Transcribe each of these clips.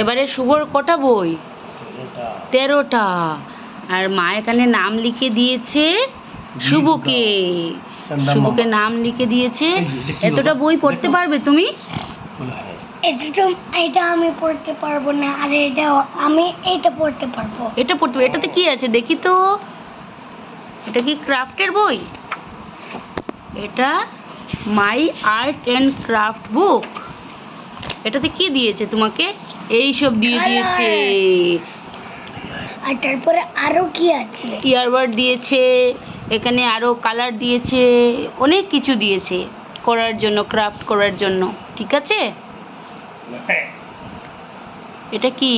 এবারে শুভর কটা বই? তেরোটা। আর মা এখানে নাম লিখে দিয়েছে শুভকে। শুভকে নাম লিখে দিয়েছে। এতটা বই পড়তে পারবে তুমি? এটা এটা আমি পড়তে পারব না। আর এটা আমি এটা পড়তে পারব। এটা পড়তে এটাতে কি আছে দেখি তো। এটা কি ক্রাফটের বই? এটা my art and craft book. এটাতে কি দিয়েছে তোমাকে? এই সব দিয়ে দিয়েছে। আর তারপরে আরও কি আছে? ইয়ারবাড দিয়েছে এখানে আরও কালার দিয়েছে অনেক কিছু দিয়েছে করার জন্য ক্রাফট করার জন্য ঠিক আছে? এটা কি?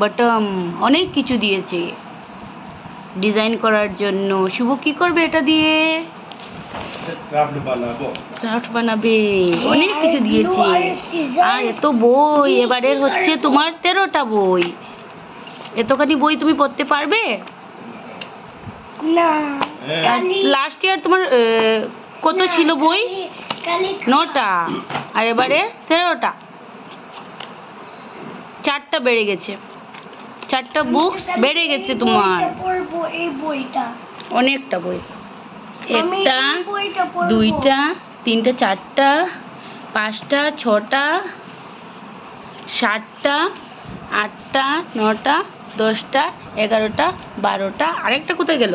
বটম অনেক কিছু দিয়েছে। ডিজাইন করার জন্য। শুভ কি করবে এটা দিয়ে? ক্রাফট বানাবো ক্রাফট বানাবে অনেক কিছু দিয়েছে। আর এত বই এবারের হচ্ছে তোমার তেরোটা বই। এতখানি বই তুমি পড়তে পারবে? না। লাস্ট ইয়ার তোমার কত ছিল বই? নটা। আর এবারে তেরোটা। চারটা বেড়ে গেছে। চারটা বুকস আমি বেড়ে গেছে তোমার। বইটা পড়ব এই বইটা। অনেকটা বই। একটা দুইটা তিনটা চারটা পাঁচটা ছটা সাতটা আটটা নটা দশটা এগারোটা বারোটা আরেকটা কোথায় গেল?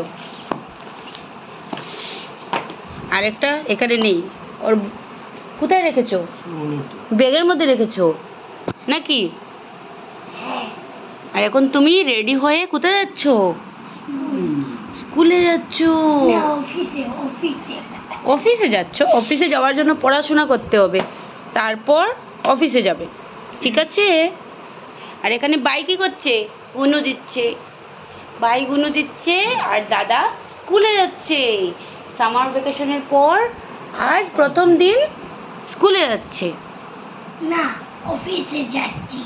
আরেকটা এখানে নেই। ওর কোথায় রেখেছো? ব্যাগের মধ্যে রেখেছো? নাকি? হ্যাঁ। আর এখন তুমি রেডি হয়ে কোথায় যাচ্ছ? স্কুলে যাচ্ছ? অফিসে অফিসে অফিসে যাচ্ছ? অফিসে যাওয়ার জন্য পড়াশোনা করতে হবে। তারপর অফিসে যাবে। ঠিক আছে? আর এখানে বাই কি করছে? উনু দিচ্ছে। ভাই গুনু দিচ্ছে আর দাদা স্কুলে যাচ্ছে। সামার ভ্যাকেশনের পর আজ প্রথম দিন স্কুলে যাচ্ছে। না অফিসে যাচ্ছি।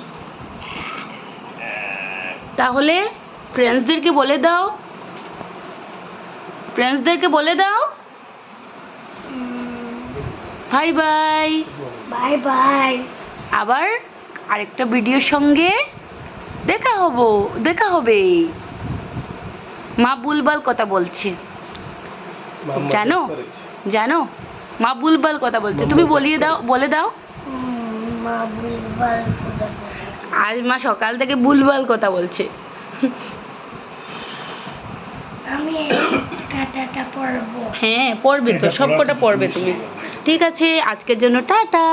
তাহলে ফ্রেন্ডসদেরকে বলে দাও ফ্রেন্ডসদেরকে বলে দাও। বাই বাই বাই বাই আবার আরেকটা ভিডিওর সঙ্গে দেখা হব দেখা হবে। মা বুলবাল কথা বলছে। জানো? জানো? মা বুলবাল কথা বলছে। তুমি বলিয়ে দাও বলে দাও। আজ মা সকাল থেকে বুলবাল কথা বলছে। আমি টাটাটা পড়ব হ্যাঁ পড়বে তো সবকটা পড়বে তুমি। ঠিক আছে আজকের জন্য টাটা।